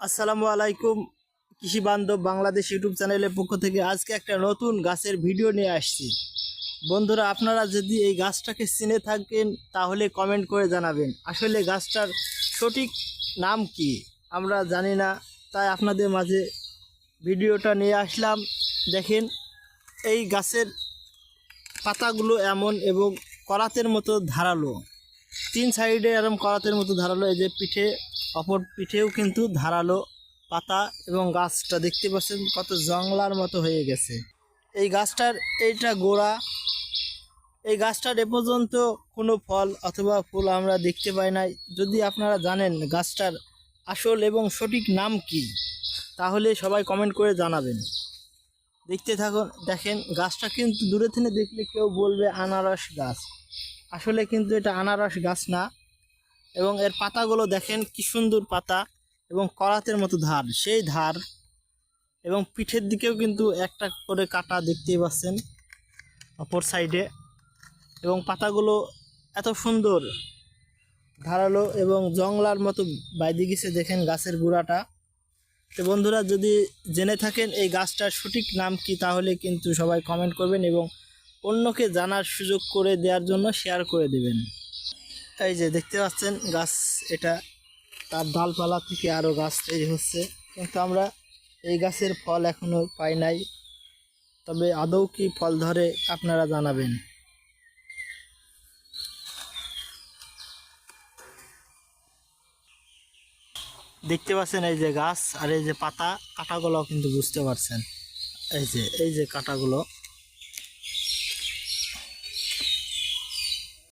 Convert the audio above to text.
আসসালামু আলাইকুম, কৃষি বান্ধব বাংলাদেশ ইউটিউব চ্যানেলের পক্ষ থেকে আজকে একটা নতুন গাছের ভিডিও নিয়ে আসছি। বন্ধুরা, আপনারা যদি এই গাছটাকে চিনে থাকেন, তাহলে কমেন্ট করে জানাবেন, আসলে গাছটার সঠিক নাম কি? আমরা জানি না, তাই আপনাদের মাঝে ভিডিওটা নিয়ে আসলাম। দেখেন, এই গাছের পাতাগুলো এমন এবং করাতের মতো ধারালো। তিন সাইডে এরকম করাতের মতো ধারালো, এই যে পিঠে অপর পিঠেও কিন্তু ধারালো পাতা এবং গাছটা দেখতে পাচ্ছেন কত জংলার মতো হয়ে গেছে। এই গাছটার এইটা গোড়া, এই গাছটার এ পর্যন্ত কোনো ফল অথবা ফুল আমরা দেখতে পাই নাই। যদি আপনারা জানেন গাছটার আসল এবং সঠিক নাম কি, তাহলে সবাই কমেন্ট করে জানাবেন। দেখতে থাকুন, দেখেন গাছটা কিন্তু দূরে থেকে দেখলে কেউ বলবে আনারস গাছ। আসলে কিন্তু এটা আনারস গাছ না এবং এর পাতাগুলো দেখেন কি সুন্দর পাতা এবং করাতের মতো ধার, সেই ধার। এবং পিঠের দিকেও কিন্তু একটা করে কাটা দেখতেই পাচ্ছেন, অপর সাইডে। এবং পাতাগুলো এত সুন্দর, ধারালো এবং জংলার মতো বাইরে গেছে দেখেন গাছের গুঁড়াটা। তো বন্ধুরা, যদি জেনে থাকেন এই গাছটার সঠিক নাম কি, তাহলে কিন্তু সবাই কমেন্ট করবেন এবং অন্যকে জানার সুযোগ করে দেওয়ার জন্য শেয়ার করে দেবেন। এই যে দেখতে পাচ্ছেন গাছ এটা, তার ডালপালা থেকে আরও গাছ তৈরি হচ্ছে। কিন্তু আমরা এই গাছের ফল এখনও পাই নাই। তবে আদৌ কি ফল ধরে আপনারা জানাবেন। দেখতে পাচ্ছেন এই যে গাছ আর এই যে পাতা কাটাগুলো কিন্তু বুঝতে পারছেন। এই যে এই যে কাটাগুলো।